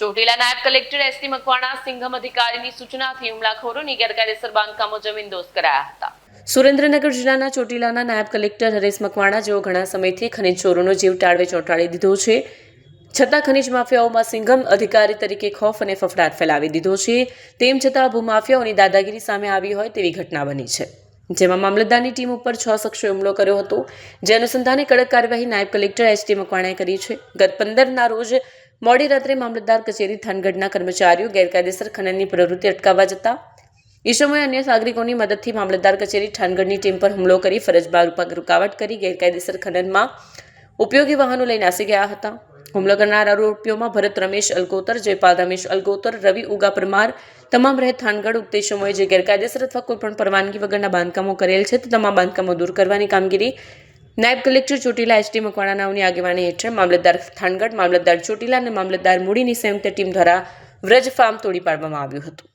ચોટીલા નાયબ collector ST Makwana Singham અધિકારીની સૂચનાથી હુમલાખોરોની ગેરકાયદેસર બાંધકામો જમીનદોસ્ત કરાયા હતા. સુરેન્દ્રનગર જિલ્લાના ચોટીલાના નાયબ કલેક્ટર હરેશ મકવાણા જેઓ ઘણા સમયથી ખનિજ ચોરોનો જીવ ટાળવે ચોંટાડી દીધો છે, છતાં ખનિજ માફિયાઓમાં સિંઘમ અધિકારી તરીકે ખોફ અને ફફડાટ ફેલાવી દીધો છે. તેમ છતાં ભૂમાફિયાઓની દાદાગીરી સામે આવી હોય તેવી ઘટના બની છે. જેમાં મામલતદારની ટીમ ઉપર છ શખ્સોએ હુમલો કર્યો હતો. જે અનુસંધાને કડક કાર્યવાહી નાયબ કલેક્ટર એચ ટી મકવાણાએ કરી છે. ગત પંદરના રોજ મોડી રાત્રે મામલતદાર કચેરી થાનગઢના કર્મચારીઓ ગેરકાયદેસર ખનનની પ્રવૃત્તિ અટકાવવા જતા. ઈસમોએ અન્ય નાગરિકોની મદદથી મામલતદાર કચેરી થાનગઢની ટીમ પર હુમલો કરી ફરજ બહાર રૂકાવટ કરી ગેરકાયદેસર ખનનમાં ઉપયોગી વાહનો લઈ નાસી ગયા હતા. હુમલો કરનાર આરોપીઓમાં ભરત રમેશ અલગોતર, જયપાલ રમેશ અલગોતર, રવિ ઉગા પરમાર તમામ રહે થાનગઢ સમયે જે ગેરકાયદેસર અથવા કોઈપણ પરવાનગી વગરના બાંધકામો કરેલ છે તે તમામ બાંધકામો દૂર કરવાની કામગીરી નાયબ કલેક્ટર ચોટીલા એચડી મકવાણા નામની આગેવાની હેઠળ મામલતદાર થાનગઢ, મામલતદાર ચોટીલા અને મામલતદાર મૂડીની સંયુક્ત ટીમ દ્વારા વ્રજ ફાર્મ તોડી પાડવામાં આવ્યું હતું.